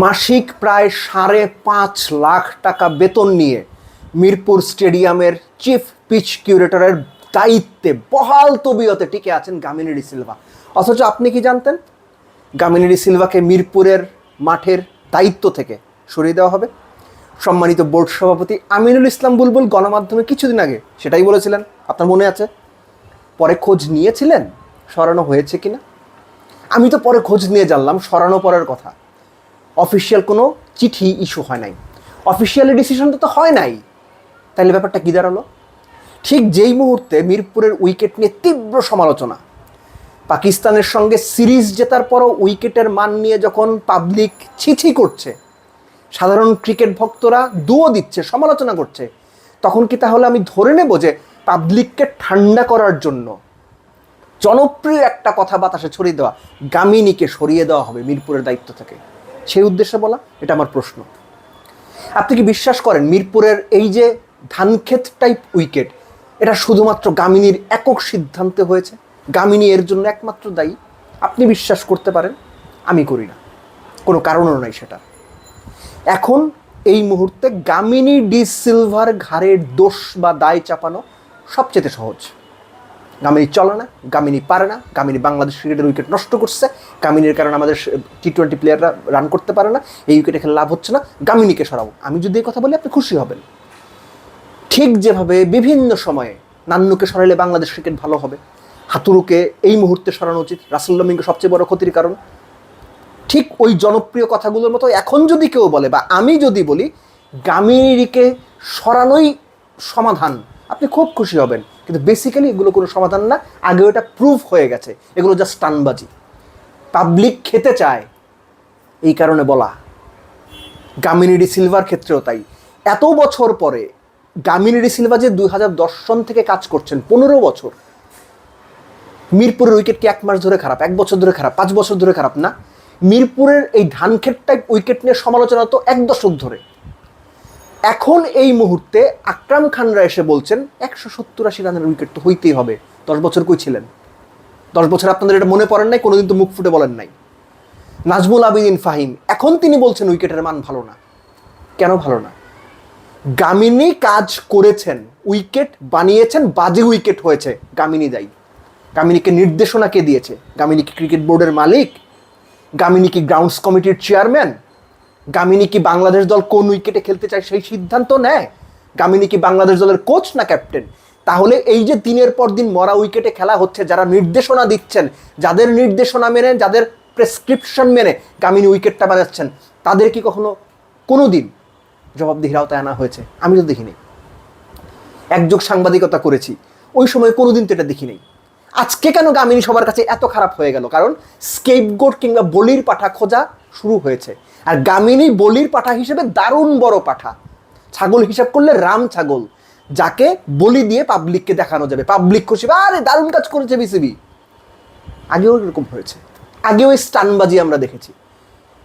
মাসিক প্রায় সাড়ে পাঁচ লাখ টাকা বেতন নিয়ে মিরপুর স্টেডিয়ামের চিফ পিচ কিউরেটরের দায়িত্বে বহাল তবিয়তে টিকে আছেন গামিনী ডি সিলভা। অথচ আপনি কি জানতেন? গামিনী সিলভাকে মিরপুরের মাঠের দায়িত্ব থেকে সরিয়ে দেওয়া হবে। সম্মানিত বোর্ড সভাপতি আমিনুল ইসলাম বুলবুল গণমাধ্যমে কিছুদিন আগে সেটাই বলেছিলেন। আপনার মনে আছে? পরে খোঁজ নিয়েছিলেন? সরানো হয়েছে কিনা? আমি তো পরে খোঁজ নিয়ে জানলাম, সরানো পরের কথা। অফিসিয়াল কোনো চিঠি ইস্যু হয় নাই। অফিসিয়ালি ডিসিশনটা তো হয় নাই। তাহলে ব্যাপারটা কী দাঁড়াল? ঠিক যেই মুহূর্তে মিরপুরের উইকেট নিয়ে তীব্র সমালোচনা। পাকিস্তানের সঙ্গে সিরিজ জেতার পরও উইকেটের মান নিয়ে যখন পাবলিক ছিছি করছে, সাধারণ ক্রিকেট ভক্তরা দুও দিচ্ছে, সমালোচনা করছে, তখন কি তাহলে আমি ধরে নেব যে পাবলিককে ঠান্ডা করার জন্য জনপ্রিয় একটা কথা বাতাসে ছড়িয়ে দেওয়া, গামিনীকে সরিয়ে দেওয়া হবে মিরপুরের দায়িত্ব থেকে? সেই উদ্দেশ্যে বলা, এটা আমার প্রশ্ন। আপনি কি বিশ্বাস করেন মিরপুরের এই যে ধানক্ষেত টাইপ উইকেট এটা শুধুমাত্র গামিনীর একক সিদ্ধান্তে হয়েছে? গামিনী এর জন্য একমাত্র দায়ী? আপনি বিশ্বাস করতে পারেন? আমি করি না। কোনো কারণও নাই সেটা। এখন এই মুহূর্তে গামিনী ডি সিলভার ঘাড়ের দোষ বা দায় চাপানো সবচেয়ে সহজ। গামিনী চলে না, গামিনী পারে না, গামিনী বাংলাদেশ ক্রিকেটের উইকেট নষ্ট করছে, গামিনীর কারণে আমাদের টি টোয়েন্টি প্লেয়াররা রান করতে পারে না, এই উইকেটে খেলে লাভ হচ্ছে না, গামিনীকে সরাবো। আমি যদি এই কথা বলি, আপনি খুশি হবেন। ঠিক যেভাবে বিভিন্ন সময়ে নান্নুকে সরাইলে বাংলাদেশ ক্রিকেট ভালো হবে, হাতুরুকে এই মুহূর্তে সরানো উচিত রাসুল্লামিনকে সবচেয়ে বড় ক্ষতির কারণ। ঠিক ওই জনপ্রিয় কথাগুলোর মতো এখন যদি কেউ বলে বা আমি যদি বলি, গামিনীকে সরানোই সমাধান, আপনি খুব খুশি হবেন। কিন্তু বেসিক্যালি এগুলো কোনো সমাধান না। আগে ওটা প্রুফ হয়ে গেছে। এগুলো জাস্ট টানবাজি। পাবলিক খেতে চায়, এই কারণে বলা। গামিনী ডি সিলভার ক্ষেত্রেও তাই। এত বছর পরে গামিনী ডি সিলভা যে দুই হাজার দশ সন থেকে কাজ করছেন, পনেরো বছর। মিরপুরের উইকেট কি এক মাস ধরে খারাপ? এক বছর ধরে খারাপ? পাঁচ বছর ধরে খারাপ না? মিরপুরের এই ধানক্ষেত টাইপ উইকেট নিয়ে সমালোচনা তো এক দশক ধরে। এখন এই মুহূর্তে আকরাম খানরা এসে বলছেন, একশো সত্তর আশি রানের উইকেট তো হইতেই হবে। দশ বছর কই ছিলেন? দশ বছর আপনাদের এটা মনে পড়েন নাই? কোনোদিন তো মুখ ফুটে বলেন নাই। নাজমুল আবিদিন ফাহিম, এখন তিনি বলছেন উইকেটের মান ভালো না। কেন ভালো না? গামিনী কাজ করেছেন, উইকেট বানিয়েছেন, বাজে উইকেট হয়েছে গামিনী দায়ী গামিনীকে নির্দেশনা কে দিয়েছে? গামিনী কি ক্রিকেট বোর্ডের মালিক? গামিনী কি গ্রাউন্ডস কমিটির চেয়ারম্যান গামিনী কি বাংলাদেশ দল কোন উইকেটে খেলতে চায় সেই সিদ্ধান্ত নেয়? গামিনী কি বাংলাদেশ দলের কোচ না ক্যাপ্টেন? তাহলে এই যে দিনের পর দিন মরা উইকেটে খেলা হচ্ছে, যারা নির্দেশনা দিচ্ছেন, যাদের নির্দেশনা মেনে, যাদের প্রেসক্রিপশন মেনে গামিনী উইকেটটা বানাচ্ছেন, তাদের কি কখনো কোনো দিন জবাবদিহির আওতায় আনা হয়েছে? আমি তো দেখিনি। একযোগ সাংবাদিকতা করেছি। ওই সময় কোনোদিন তো এটা দেখিনি। আজকে কেন গামিনী সবার কাছে এত খারাপ হয়ে গেল? কারণ স্কেপগোট কিংবা বলির পাঠা খোঁজা শুরু হয়েছে। আর গামিনী বলির পাঠা হিসেবে দারুণ বড় পাঠা। ছাগল হিসাব করলে রাম ছাগল, যাকে বলি দিয়ে পাবলিককে দেখানো যাবে। পাবলিক খুশি আরে দারুণ কাজ করেছে বিসিবি আগেও এরকম হয়েছে, আগেও এই স্টানবাজি আমরা দেখেছি।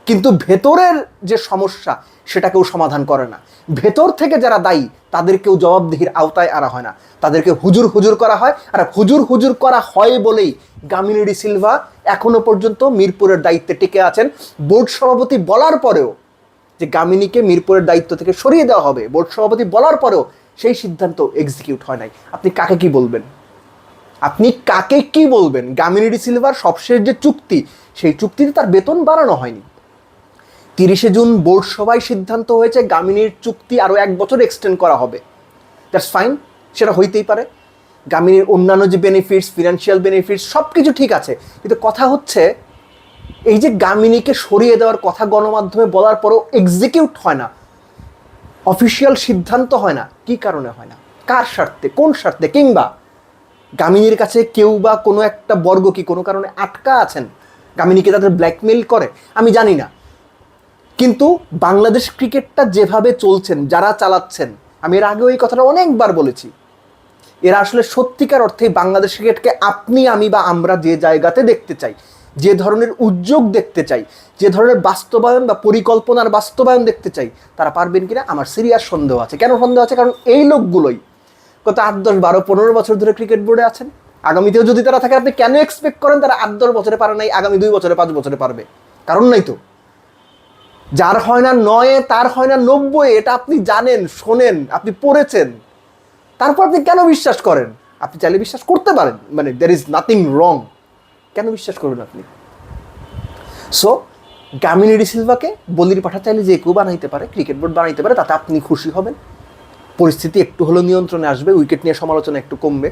কিন্তু ভেতরের যে সমস্যা, সেটা কেউ সমাধান করে না। ভেতর থেকে যারা দায়ী, তাদেরকেও জবাবদিহির আওতায় আনা হয় না। তাদেরকে হুজুর হুজুর করা হয়, আর হুজুর হুজুর করা হয় বলেই গামিনী ডি সিলভা এখনও পর্যন্ত মিরপুরের দায়িত্বে টিকে আছেন। বোর্ড সভাপতি বলার পরেও যে গামিনীকে মিরপুরের দায়িত্ব থেকে সরিয়ে দেওয়া হবে, বোর্ড সভাপতি বলার পরেও সেই সিদ্ধান্ত এক্সিকিউট হয় নাই। আপনি কাকে কি বলবেন? আপনি কাকে কি বলবেন? গামিনী ডি সিলভার সবশেষ যে চুক্তি, সেই চুক্তিতে তার বেতন বাড়ানো হয়নি। তিরিশে জুন বোর্ড সভায় সিদ্ধান্ত হয়েছে, গামিনীর চুক্তি আরও এক বছর এক্সটেন্ড করা হবে। দ্যাটস ফাইন সেটা হইতেই পারে। গামিনীর অন্যান্য যে বেনিফিটস ফিনান্সিয়াল বেনিফিটস সব কিছু ঠিক আছে। কিন্তু কথা হচ্ছে, এই যে গামিনীকে সরিয়ে দেওয়ার কথা গণমাধ্যমে বলার পরও এক্সিকিউট হয় না। অফিসিয়াল সিদ্ধান্ত হয় না। কি কারণে হয় না? কার স্বার্থে? কোন স্বার্থে? কিংবা গামিনীর কাছে কেউ বা কোনো একটা বর্গ কি কোনো কারণে আটকা আছেন? গামিনীকে তাদের ব্ল্যাকমেল করে? আমি জানি না। কিন্তু বাংলাদেশ ক্রিকেটটা যেভাবে চলছেন, যারা চালাচ্ছেন, আমি এর আগেও এই কথাটা অনেকবার বলেছি। এরা আসলে সত্যিকার অর্থে বাংলাদেশ ক্রিকেটকে আপনি, আমি বা আমরা যে জায়গাতে দেখতে চাই, যে ধরনের উদ্যোগ দেখতে চাই, যে ধরনের বাস্তবায়ন বা পরিকল্পনার বাস্তবায়ন দেখতে চাই, তারা পারবেন কিনা? আমার সিরিয়াস সন্দেহ আছে। কেন সন্দেহ আছে? কারণ এই লোকগুলোই গত আট, দশ, বারো, পনেরো বছর ধরে ক্রিকেট বোর্ডে আছেন। আগামীতেও যদি তারা থাকে, আপনি কেন এক্সপেক্ট করেন তারা আট, দশ বছরে পারে নাই, আগামী দুই বছরে, পাঁচ বছরে পারবে? কারণ নাই তো। যার হয় না নয়ে, তার হয় না নব্বই, এটা আপনি জানেন, শোনেন, আপনি পড়েছেন। তারপর আপনি কেন বিশ্বাস করেন? আপনি চাইলে বিশ্বাস করতে পারেন। মানে দের ইজ নাথিং রং কেন বিশ্বাস করবেন আপনি? সো গামিনী ডিসিলভাকে বলির পাঠা চাইলে যে কেউ বানাইতে পারে ক্রিকেট বোর্ড বানাইতে পারে, তাতে আপনি খুশি হবেন। পরিস্থিতি একটু হলেও নিয়ন্ত্রণে আসবে উইকেট নিয়ে সমালোচনা একটু কমবে,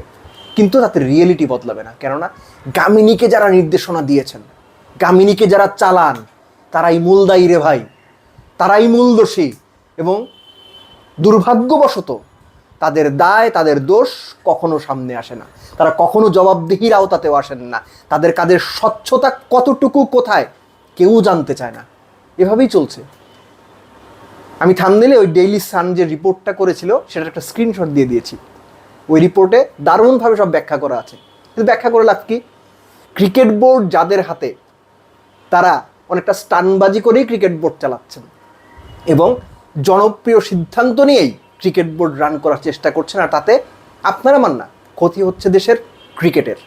কিন্তু তাতে রিয়েলিটি বদলাবে না। কেননা গামিনীকে যারা নির্দেশনা দিয়েছেন গামিনীকে যারা চালান, তারাই মূল দায়ী রে ভাই। তারাই মূল দোষী এবং দুর্ভাগ্যবশত তাদের দায়, তাদের দোষ কখনো সামনে আসে না। তারা কখনো জবাবদিহির আওতাতেও আসেন না। তাদের কাদের স্বচ্ছতা কতটুকু কোথায়, কেউ জানতে চায় না। এভাবেই চলছে। আমি থামনেলে ওই ডেইলি সান যে রিপোর্টটা করেছিল, সেটার একটা স্ক্রিনশট দিয়ে দিয়েছি। ওই রিপোর্টে দারুণভাবে সব ব্যাখ্যা করা আছে। কিন্তু ব্যাখ্যা করে লাভ কি? ক্রিকেট বোর্ড যাদের হাতে, তারা অনেকটা স্টানবাজি করেই ক্রিকেট বোর্ড চালাচ্ছেন। এবং জনপ্রিয় সিদ্ধান্ত নিয়েই ক্রিকেট বোর্ড রান করার চেষ্টা করছেন আর তাতে আপনারা মান না ক্ষতি হচ্ছে দেশের ক্রিকেটের।